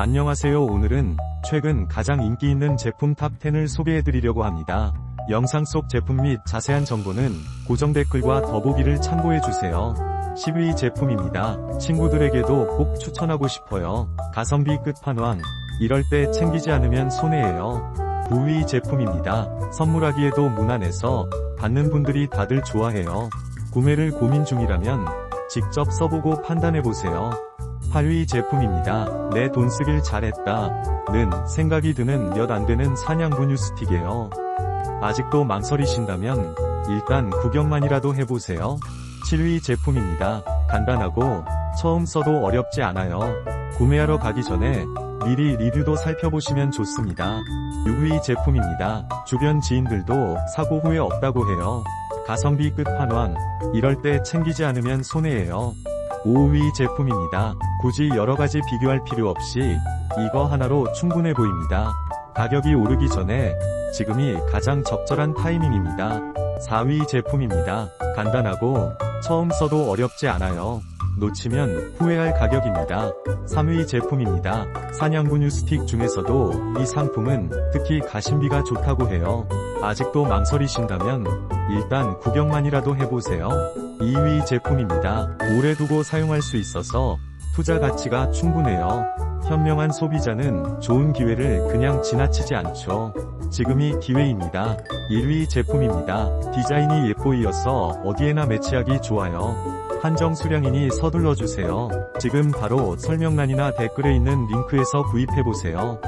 안녕하세요 오늘은 최근 가장 인기 있는 제품 탑10을 소개해드리려고 합니다. 영상 속 제품 및 자세한 정보는 고정 댓글과 더보기를 참고해주세요. 10위 제품입니다. 친구들에게도 꼭 추천하고 싶어요. 가성비 끝판왕. 이럴 때 챙기지 않으면 손해예요. 9위 제품입니다. 선물하기에도 무난해서 받는 분들이 다들 좋아해요. 구매를 고민 중이라면 직접 써보고 판단해보세요. 8위 제품입니다. 내 돈 쓰길 잘했다. 는 생각이 드는 몇 안되는 사냥분유 스틱이에요. 아직도 망설이신다면 일단 구경만이라도 해보세요. 7위 제품입니다. 간단하고 처음 써도 어렵지 않아요. 구매하러 가기 전에 미리 리뷰도 살펴보시면 좋습니다. 6위 제품입니다. 주변 지인들도 사고 후에 없다고 해요. 가성비 끝판왕. 이럴 때 챙기지 않으면 손해예요. 5위 제품입니다. 굳이 여러가지 비교할 필요 없이 이거 하나로 충분해 보입니다. 가격이 오르기 전에 지금이 가장 적절한 타이밍입니다. 4위 제품입니다. 간단하고 처음 써도 어렵지 않아요. 놓치면 후회할 가격입니다. 3위 제품입니다. 사냥분유 스틱 중에서도 이 상품은 특히 가심비가 좋다고 해요. 아직도 망설이신다면 일단 구경만이라도 해보세요. 2위 제품입니다. 오래 두고 사용할 수 있어서 투자 가치가 충분해요. 현명한 소비자는 좋은 기회를 그냥 지나치지 않죠. 지금이 기회입니다. 1위 제품입니다. 디자인이 예뻐이어서 어디에나 매치하기 좋아요. 한정 수량이니 서둘러 주세요. 지금 바로 설명란이나 댓글에 있는 링크에서 구입해보세요.